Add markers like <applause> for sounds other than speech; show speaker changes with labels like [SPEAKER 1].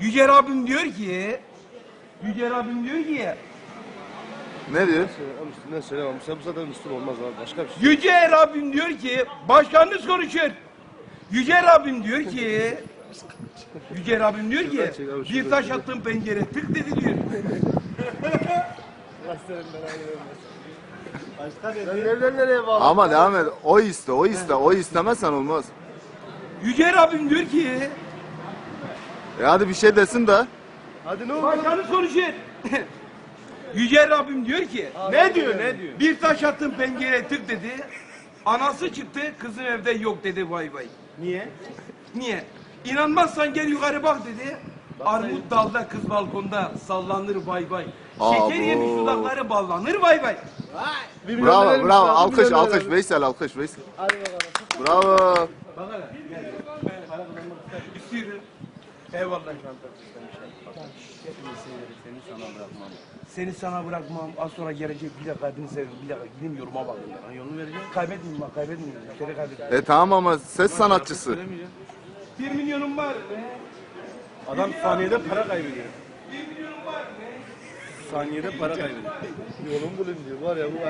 [SPEAKER 1] Yüce Rabbim diyor ki Yüce Rabbim diyor ki
[SPEAKER 2] Ne diyor?
[SPEAKER 3] Onun üstünden söylemem. Bu zaten Müslüm olmaz abi. Başka bir şey.
[SPEAKER 1] Yüce Rabbim diyor ki başkanınız konuşur. Yüce Rabbim diyor ki Yüce Rabbim diyor ki bir taş attım pencere tık dedi diyor.
[SPEAKER 3] Sen nereden nereye bağlı?
[SPEAKER 2] Ama devam et. O iste, o iste, o istemezsen olmaz.
[SPEAKER 1] Yüce Rabbim diyor ki
[SPEAKER 2] E hadi bir şey desin de.
[SPEAKER 3] Hadi ne oldu?
[SPEAKER 1] başkanınız konuşur. <laughs> Yüce Rabbim diyor ki
[SPEAKER 3] Ne diyor ne diyor?
[SPEAKER 1] bir taş attım pencereye tık dedi. Anası çıktı kızım evde yok dedi vay vay.
[SPEAKER 3] Niye?
[SPEAKER 1] Niye? İnanmazsan gel yukarı bak dedi. Armut dalda kız balkonda sallanır vay vay. Şeker
[SPEAKER 2] Abo.
[SPEAKER 1] yemiş dudakları ballanır vay vay.
[SPEAKER 3] Bir milyon
[SPEAKER 2] Bravo,
[SPEAKER 3] verelim
[SPEAKER 2] bravo.
[SPEAKER 3] sana, bir
[SPEAKER 2] Alkış,
[SPEAKER 3] milyon
[SPEAKER 2] alkış.
[SPEAKER 3] verelim.
[SPEAKER 2] Veysel, alkış, Veysel.
[SPEAKER 3] Hadi bakalım.
[SPEAKER 2] Bravo.
[SPEAKER 1] İstiyorum. Eyvallah. Seni sana bırakmam. Az sonra gelecek bir dakika kadını severim. Bir dakika gideyim yoruma bak.
[SPEAKER 3] Ha, Yolunu vereceğim.
[SPEAKER 1] Kaybetmeyeyim bak kaybetmeyeyim. Seni kaybetmeyeyim.
[SPEAKER 2] E tamam ama ses sanatçısı.
[SPEAKER 3] Söylemeyeceğim.
[SPEAKER 1] Bir milyonum var.
[SPEAKER 3] Adam saniyede para kaybediyor. Saniyede para kaybediyor. Yolun bulun diyor. Var ya bu